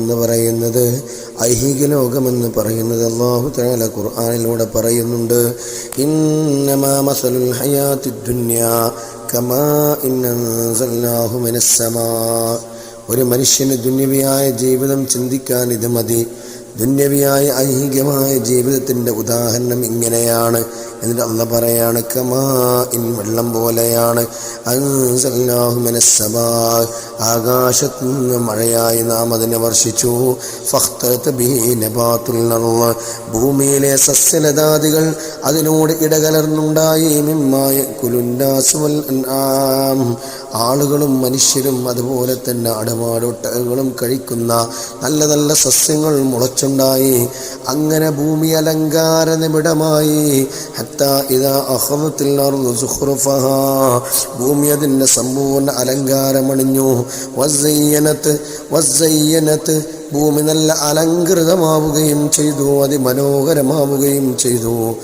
ലോകമെന്ന് പറയുന്നത് ഐഹിക ലോകമെന്ന് പറയുന്നത് അള്ളാഹു താല ഖുർആാനിലൂടെ പറയുന്നുണ്ട്. കമാ ഒരു മനുഷ്യന് ദുന്യവിയായ ജീവിതം ചിന്തിക്കാൻ ഇത് മതി. ദുന്യവിയായ ഐഹികമായ ജീവിതത്തിന്റെ ഉദാഹരണം ഇങ്ങനെയാണ്. എന്നിട്ട് അല്ല പറയാണ് കമാ ഇൻ വെള്ളം പോലെയാണ്. ആകാശത്തു നിന്ന് മഴയായി നാം അതിനെ വർഷിച്ചു. ഭൂമിയിലെ സസ്യലതാദികൾ അതിനോട് ഇടകലർന്നുണ്ടായി. മിമ്മായ കുലുണ്ടാസുവൽ ആളുകളും മനുഷ്യരും അതുപോലെ തന്നെ അടമാടൊട്ടകങ്ങളും കഴിക്കുന്ന നല്ല നല്ല സസ്യങ്ങൾ മുളച്ചുണ്ടായി. അങ്ങനെ ഭൂമി അലങ്കാര അഹ്റത്തിൽ ഭൂമി അതിന്റെ സമ്പൂർണ അലങ്കാരമണിഞ്ഞു. വസ്സയ്യനത്ത് വസ്സയ്യനത്ത് ഭൂമി നല്ല അലങ്കൃതമാവുകയും ചെയ്തു അതിമനോഹരമാവുകയും ചെയ്തു.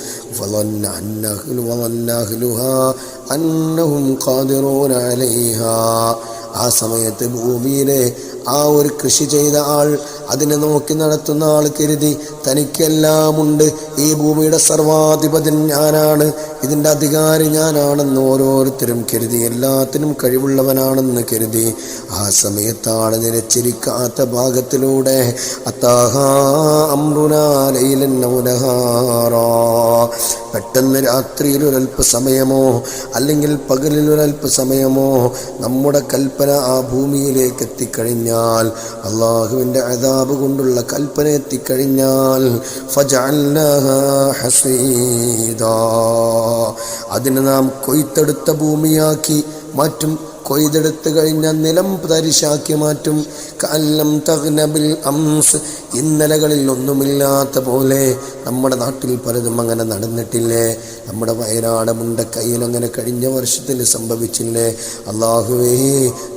ആ സമയത്ത് ഭൂമിയിലെ ആ ഒരു കൃഷി ചെയ്ത ആൾ അതിനെ നോക്കി നടത്തുന്ന ആൾ കരുതി തനിക്കെല്ലാമുണ്ട്. ഈ ഭൂമിയുടെ സർവാധിപതൻ ഞാനാണ്. ഇതിന്റെ അധികാരി ഞാനാണെന്ന് ഓരോരുത്തരും കരുതി എല്ലാത്തിനും കഴിവുള്ളവനാണെന്ന് കരുതി. ആ സമയത്താണ് നിലച്ചിരിക്കാത്ത ഭാഗത്തിലൂടെ പെട്ടെന്ന് രാത്രിയിൽ ഒരല്പസമയമോ അല്ലെങ്കിൽ പകലിൽ ഒരല്പസമയമോ നമ്മുടെ കൽപ്പന ആ ഭൂമിയിലേക്ക് എത്തിക്കഴിഞ്ഞാൽ അള്ളാഹുവിന്റെ അതാബ് കൊണ്ടുള്ള കൽപ്പന എത്തിക്കഴിഞ്ഞാൽ അതിനെ നാം കൊയ്ത്തെടുത്ത ഭൂമിയാക്കി മാറ്റും. കൊയ്തെടുത്തു കഴിഞ്ഞ നിലം തരിശാക്കി മാറ്റും. കല്ലം തഗ്നബിൽ അംസ്. ഇന്നലകളിൽ ഒന്നുമില്ലാത്ത പോലെ നമ്മുടെ നാട്ടിൽ പലതും അങ്ങനെ നടന്നിട്ടില്ലേ? നമ്മുടെ വയനാട് മുണ്ട അങ്ങനെ കഴിഞ്ഞ വർഷത്തിൽ സംഭവിച്ചില്ലേ? അള്ളാഹുവേ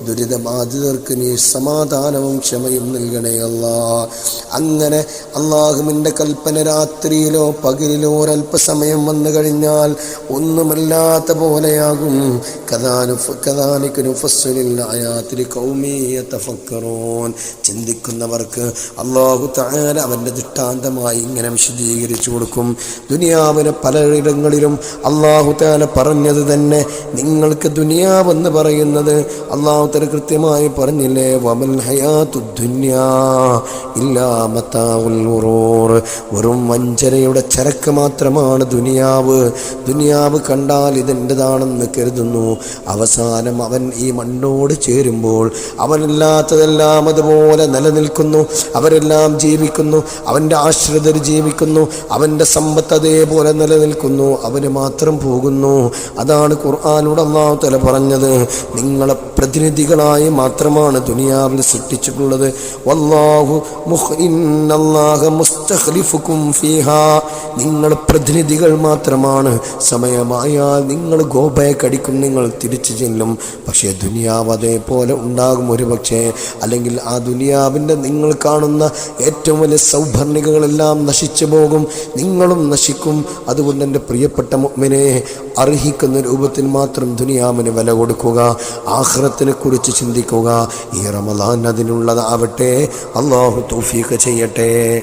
ദുരിതബാധിതർക്ക് നീ സമാധാനവും ക്ഷമയും നൽകണേ അല്ലാ. അങ്ങനെ അള്ളാഹുവിന്റെ കൽപ്പന രാത്രിയിലോ പകലിലോ ഒരല്പസമയം വന്നു കഴിഞ്ഞാൽ ഒന്നുമില്ലാത്ത പോലെയാകും. ചിന്തിക്കുന്നവർക്ക് അള്ളാഹു താര അവന്റെ ദൃഷ്ടാന്തമായി ഇങ്ങനെ വിശദീകരിച്ചു കൊടുക്കും. ദുനിയാവിന് പലയിടങ്ങളിലും അള്ളാഹു താല പറഞ്ഞത് തന്നെ നിങ്ങൾക്ക് ദുനിയാവെന്ന് പറയുന്നത് അള്ളാഹു തല കൃത്യമായി പറഞ്ഞില്ലേ വമൽ വെറും വഞ്ചനയുടെ ചരക്ക് മാത്രമാണ് ദുനിയാവ്. ദുനിയാവ് കണ്ടാൽ ഇതെന്റെതാണെന്ന് കരുതുന്നു. അവസാനം അവൻ ഈ മണ്ണോട് ചേരുമ്പോൾ അവനില്ലാത്തതെല്ലാം അതുപോലെ നിലനിൽക്കുന്നു. അവരെല്ലാം ജീവിക്കുന്നു. അവന്റെ ആശ്രിതർ ജീവിക്കുന്നു. അവന്റെ സമ്പത്ത് അതേപോലെ നിലനിൽക്കുന്നു. അവന് മാത്രം പോകുന്നു. അതാണ് ഖുർആാനോട് തല പറഞ്ഞത്. നിങ്ങളെ പ്രതിനിധികളായി മാത്രമാണ് ദുനിയാവിൽ സൃഷ്ടിച്ചിട്ടുള്ളത്. വല്ലാഹു നിങ്ങൾ പ്രതിനിധികൾ മാത്രമാണ്. സമയമായാൽ നിങ്ങൾ ഗോപയെ കടിക്കും നിങ്ങൾ തിരിച്ചു ചെല്ലും. പക്ഷേ ദുനിയാവ് അതേപോലെ ഉണ്ടാകും ഒരു പക്ഷേ അല്ലെങ്കിൽ ആ ദുനിയാവിന്റെ നിങ്ങൾ കാണുന്ന ഏറ്റവും വലിയ സൗഭർണികകളെല്ലാം നശിച്ചു പോകും. നിങ്ങളും നശിക്കും. അതുകൊണ്ട് എന്റെ പ്രിയപ്പെട്ട മുമ്മിനെ അർഹിക്കുന്ന രൂപത്തിൽ മാത്രം ദുനിയാവിന് വില കൊടുക്കുക. ആഹ്റത്തിനെ കുറിച്ച് ചിന്തിക്കുക. ഈ റമദാൻ അതിനുള്ളതാവട്ടെ. അള്ളാഹു തൗഫീഖ് ചെയ്യട്ടെ.